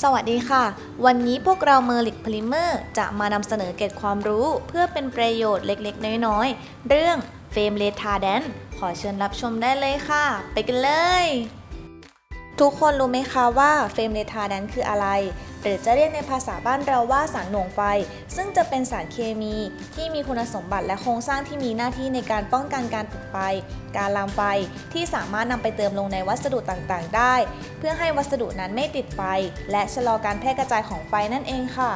สวัสดีค่ะ วันนี้พวกเราเมอร์ลิกพลิเมอร์จะมานำเสนอเกร็ดความรู้ เพื่อเป็นประโยชน์เล็กๆ น้อยๆ เรื่องเฟมเลทาแดนขอเชิญรับชมได้เลยค่ะ ไปกันเลย ทุกคนรู้ไหมคะว่าเฟมเลทาแดนคืออะไร หรือจะเรียกในภาษาบ้านเราว่าสารหน่วงไฟ ซึ่งจะเป็นสารเคมีที่มีคุณสมบัติและโครงสร้างที่มีหน้าที่ในการป้องกันการติดไฟ การลามไฟ ที่สามารถนำไปเติมลงในวัสดุต่างๆ ได้ เพื่อให้วัสดุนั้นไม่ติดไฟ และชะลอการแพร่กระจายของไฟนั่นเองค่ะ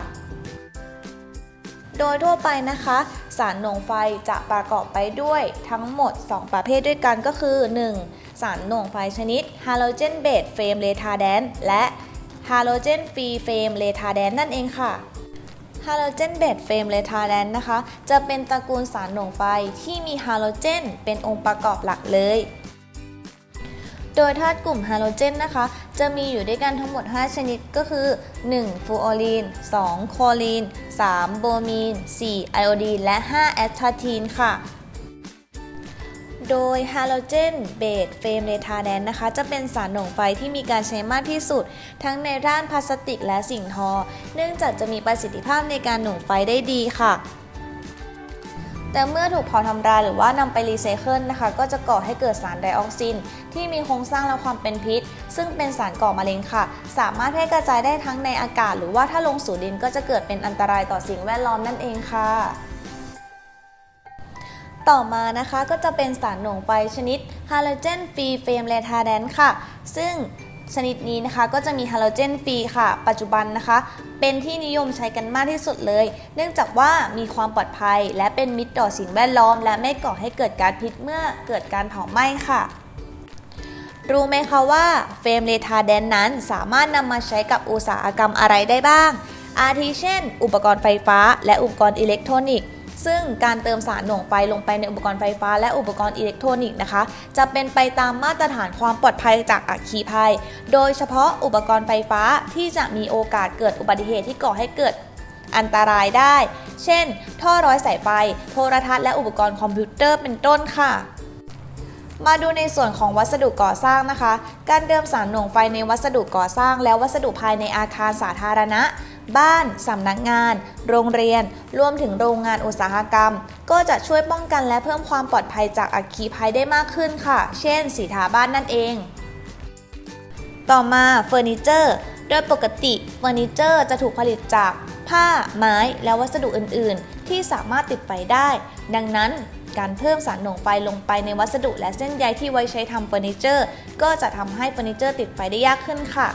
โดยทั่วไปนะคะ สารหน่วงไฟจะประกอบไปด้วยทั้งหมด 2 ประเภทด้วยกันก็คือ 1. สารหน่วงไฟชนิดฮาโลเจนเบสเฟมเรทาแดนและฮาโลเจนฟรีเฟมเรทาแดนนั่นเองค่ะฮาโลเจนเบสเฟมเรทาแดนนะคะ จะเป็นตระกูลสารหน่วงไฟที่มีฮาโลเจนเป็นองค์ประกอบหลักเลย โดยธาตุกลุ่มฮาโลเจนนะคะ จะมีอยู่ด้วยกันทั้งหมด 5 ชนิดก็คือ 1. ฟลูออรีน 2. คลอรีน 3. โบมีน 4. ไอโอดีน และ 5. แอสทาทีนค่ะ โดยฮาโลเจนเบสเฟมเรทาแดนนะคะ จะเป็นสารหน่วงไฟที่มีการใช้มากที่สุด ทั้งในด้านพลาสติกและสิ่งทอ เนื่องจากจะมีประสิทธิภาพในการหน่วงไฟได้ดีค่ะ แต่เมื่อถูกเผาทำลายหรือว่านำไปรีไซเคิลนะคะ ก็จะก่อให้เกิดสารไดออกซิน ที่มีโครงสร้างและความเป็นพิษ ซึ่งเป็นสารก่อมะเร็งค่ะ สามารถแพร่กระจายได้ทั้งในอากาศ หรือว่าถ้าลงสู่ดินก็จะเกิดเป็นอันตรายต่อสิ่งแวดล้อมนั่นเองค่ะต่อมานะคะก็จะเป็นสารหน่วงไฟชนิดฮาโลเจนฟรีเฟมเรทาแดนค่ะ ซึ่ง ชนิดนี้นะคะก็จะมีฮาโลเจนฟรีค่ะ ปัจจุบันนะคะ เป็นที่นิยมใช้กันมากที่สุดเลย เนื่องจากว่ามีความปลอดภัย และเป็นมิตรต่อสิ่งแวดล้อม และไม่ก่อให้เกิดการพิษเมื่อเกิดการเผาไหม้ค่ะ รู้ไหมคะว่าเฟรมเรทาแดนนั้นสามารถนำมาใช้กับอุตสาหกรรมอะไรได้บ้าง อาทิเช่น อุปกรณ์ไฟฟ้า และอุปกรณ์อิเล็กทรอนิกส์ ซึ่งการเติมสารหน่วงไฟลงไปในอุปกรณ์ไฟฟ้าและอุปกรณ์อิเล็กทรอนิกส์นะคะ จะเป็นไปตามมาตรฐานความปลอดภัยจากอัคคีภัย โดยเฉพาะอุปกรณ์ไฟฟ้าที่จะมีโอกาสเกิดอุบัติเหตุที่ก่อให้เกิดอันตรายได้ เช่น ท่อร้อยสายไฟ โทรทัศน์และอุปกรณ์คอมพิวเตอร์เป็นต้นค่ะมาดูในส่วนของวัสดุก่อสร้างนะคะ การเดิมสารหน่วงไฟในวัสดุก่อสร้าง และวัสดุภายในอาคารสาธารณะ บ้าน สำนักงาน โรงเรียน รวมถึงโรงงานอุตสาหกรรม ก็จะช่วยป้องกันและเพิ่มความปลอดภัยจากอัคคีภัยได้มากขึ้นค่ะ เช่น สีทาบ้านนั่นเอง ต่อมาเฟอร์นิเจอร์ โดยปกติเฟอร์นิเจอร์จะถูกผลิตจากผ้า ไม้ และวัสดุอื่น ๆ ที่สามารถติดไฟได้ ดังนั้นการเพิ่มสารหน่วงไฟลงไปในวัสดุและเส้นใยที่ไว้ใช้ทำเฟอร์นิเจอร์ ก็จะทำให้เฟอร์นิเจอร์ติดไฟได้ยากขึ้นค่ะ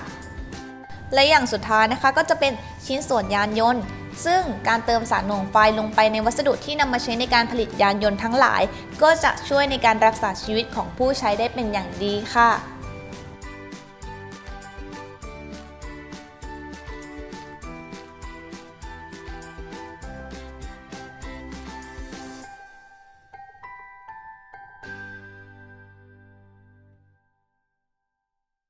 และอย่างสุดท้ายนะคะก็จะเป็นชิ้นส่วนยานยนต์ ซึ่งการเติมสารหน่วงไฟลงไปในวัสดุที่นำมาใช้ในการผลิตยานยนต์ทั้งหลาย ก็จะช่วยในการรักษาชีวิตของผู้ใช้ได้เป็นอย่างดีค่ะ